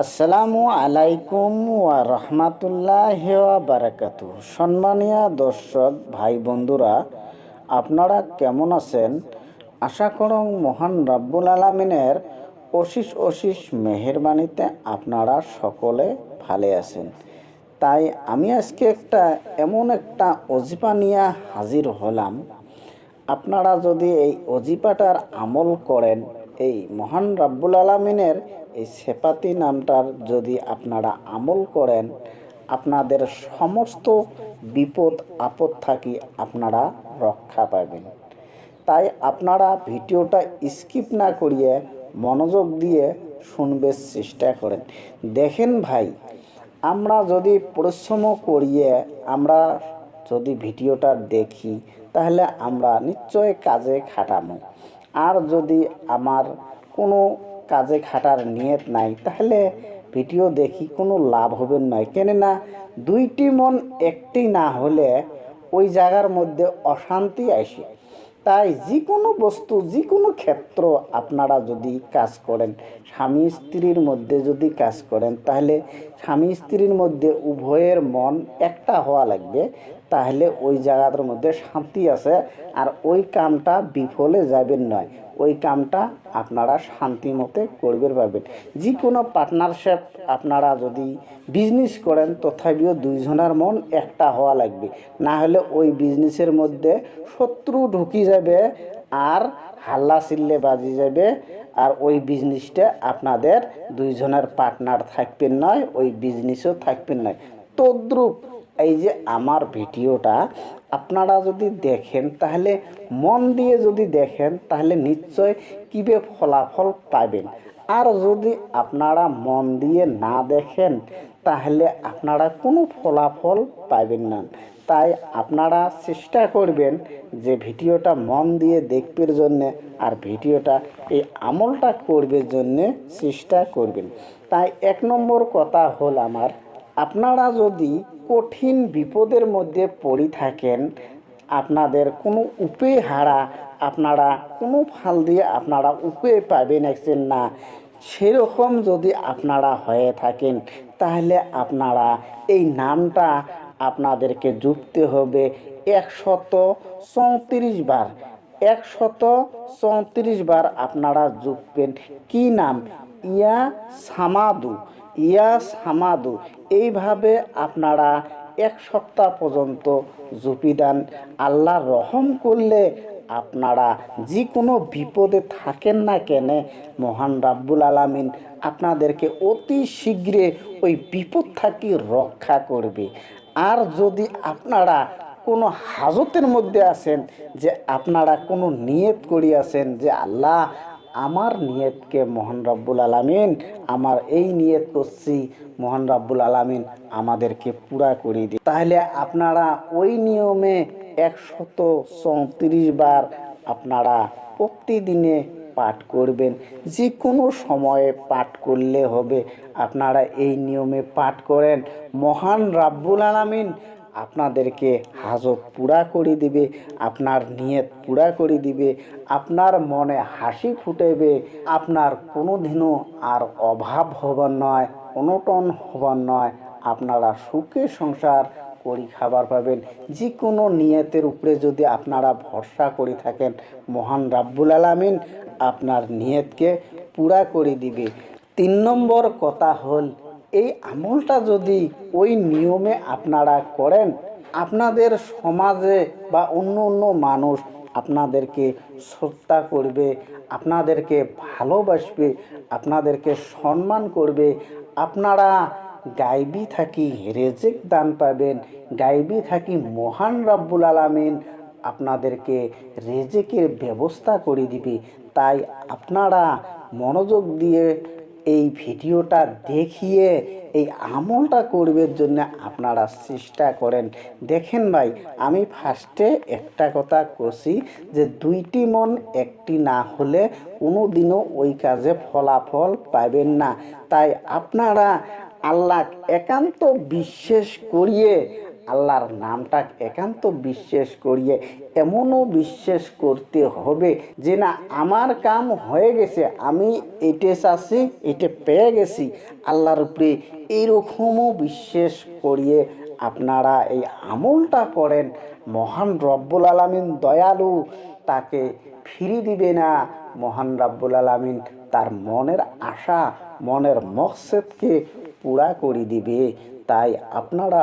আসসালামু আলাইকুম ওয়া রহমাতুল্লাহ বারাকাতু সম্মানীয় দর্শক, ভাই বন্ধুরা, আপনারা কেমন আছেন? আশা করং মহান রাব্বুল আলমিনের অশিস অশিস মেহেরবানিতে আপনারা সকলে ভালো আছেন। তাই আমি আজকে একটা এমন একটা অজিপা নিয়ে হাজির হলাম। আপনারা যদি এই অজিপাটার আমল করেন, এই মহান রাব্বুল আলমিনের এই সেপাতি নামটার যদি আপনারা আমল করেন, আপনাদের সমস্ত বিপদ, আপদ থাকি আপনারা রক্ষা পাবেন। তাই আপনারা ভিডিওটা স্কিপ না করিয়ে মনোযোগ দিয়ে শুনবার চেষ্টা করেন। দেখেন ভাই, আমরা যদি পরিশ্রম করিয়ে আমরা যদি ভিডিওটা দেখি, তাহলে আমরা নিশ্চয় কাজে খাটামো। আর যদি আমার কোনো কাজে খাটার নিয়ত নাই, তাহলে ভিডিও দেখি কোনো লাভ হবে নয় কেননা দুইটি মন একটি না হলে ওই জায়গার মধ্যে অশান্তি আসে। তাই যে কোনো বস্তু যে কোনো ক্ষেত্র আপনারা যদি কাজ করেন, স্বামী স্ত্রীর মধ্যে যদি কাজ করেন, তাহলে স্বামী স্ত্রীর মধ্যে উভয়ের মন একটা হওয়া লাগবে। তাহলে ওই জায়গাটার মধ্যে শান্তি আছে আর ওই কামটা বিফলে যাবেন নয়। ওই কামটা আপনারা শান্তি মতে করবে পাবেন। যে কোনো পার্টনারশিপ আপনারা যদি বিজনেস করেন, তথাপিও দুইজনের মন একটা হওয়া লাগবে। না হলে ওই বিজনেসের মধ্যে শত্রু ঢুকি যাবে আর হাল্লা চিল্লে বাজি যাবে আর ওই বিজনেসটা আপনাদের দুইজনের পার্টনার থাকবেন নয়, ওই বিজনেসও থাকবেন নয়। তদ্রূপ এই যে আমার ভিডিওটা আপনারা যদি দেখেন, তাহলে মন দিয়ে যদি দেখেন, তাহলে নিশ্চয় কীভাবে ফলাফল পাবেন। আর যদি আপনারা মন দিয়ে না দেখেন, তাহলে আপনারা কোনো ফলাফল পাবেন না। তাই আপনারা চেষ্টা করবেন যে ভিডিওটা মন দিয়ে দেখবার জন্যে আর ভিডিওটা এই আমলটা করবার জন্যে চেষ্টা করবেন। তাই এক নম্বর কথা হল আমার, আপনারা যদি কঠিন বিপদের মধ্যে পড়ে থাকেন। আপনাদের কোনো উপায় হারা, আপনারা কোনো ফাল দিয়ে আপনারা উপায় পাবেন একছেন না। সেরকম যদি আপনারা হয়ে থাকেন, তাহলে আপনারা এই নামটা আপনাদেরকে যুক্তে হবে একশত চৌত্রিশ বার। একশত চৌত্রিশ বার আপনারা যুক্তবেন কি নাম? ইয়া সামাদু। ইয়া সামাদু এইভাবে আপনারা এক সপ্তাহ পর্যন্ত জুপি দেন। আল্লাহ রহম করলে আপনারা যে কোনো বিপদে থাকেন না কেন, মহান রাব্বুল আলামিন আপনাদেরকে অতি শীঘ্রে ওই বিপদ থাকি রক্ষা করবে। আর যদি আপনারা কোনো হাজতের মধ্যে আছেন, যে আপনারা কোনো নিয়ত করিয়াছেন যে আল্লাহ আমার নিয়তকে মোহন রব্বুল আলামিন, আমার এই নিয়ত করছি মোহন রব্বুল আলামিন আমাদেরকে পুরা করে দিই তাহলে আপনারা ওই নিয়মে একশত চৌত্রিশ বার আপনারা প্রতিদিনে পাঠ করবেন। যে কোনো সময়ে পাঠ করলে হবে। আপনারা এই নিয়মে পাঠ করেন, মহান রাব্বুল আলামিন আপনাদেরকে হাজত পুরা করে দিবে, আপনার নিয়ত পুরা করে দিবে, আপনার মনে হাসি ফুটেবে, আপনার কোনো দিনও আর অভাব হবার নয়, অনটন হবার নয়, আপনারা সুখে সংসার করি খাবার পাবেন। যে কোনো নিয়তের উপরে যদি আপনারা ভরসা করে থাকেন, মহান রাব্বুল আলামিন আপনার নিয়তকে পুরা করে দিবে। তিন নম্বর কথা হল এই আমলটা যদি ওই নিয়মে আপনারা করেন, আপনাদের সমাজে বা অন্য অন্য মানুষ আপনাদেরকে শ্রদ্ধা করবে, আপনাদেরকে ভালোবাসবে, আপনাদেরকে সম্মান করবে, আপনারা গাইবি থাকি রেজেক দান পাবেন, গাইবি থাকি মহান রব্বুল আলামিন আপনাদেরকে রেজেকের ব্যবস্থা করে দিবে। তাই আপনারা মনোযোগ দিয়ে এই ভিডিওটা দেখিয়ে এই আমলটা করবার জন্য আপনারা চেষ্টা করেন। দেখেন ভাই, আমি ফার্স্টে একটা কথা করছি যে দুইটি মন একটি না হলে কোনো দিনও ওই কাজে ফলাফল পাবেন না। তাই আপনারা আল্লাহ একান্ত বিশ্বাস করিয়ে আল্লাহর নামটা একান্ত বিশ্বাস করিয়ে এমনও বিশ্বাস করতে হবে যে না, আমার কাম হয়ে গেছে, আমি এটে চাচ্ছি, এটে পেয়ে গেছি। আল্লাহর উপরে এইরকমও বিশ্বাস করিয়ে আপনারা এই আমলটা করেন। মহান রব্বুল আলমিন দয়ালু তাকে ফিরি দিবে না। মহান রাব্বুল আলমিন তার মনের আশা, মনের মকসেদকে পুরা করে দিবে। তাই আপনারা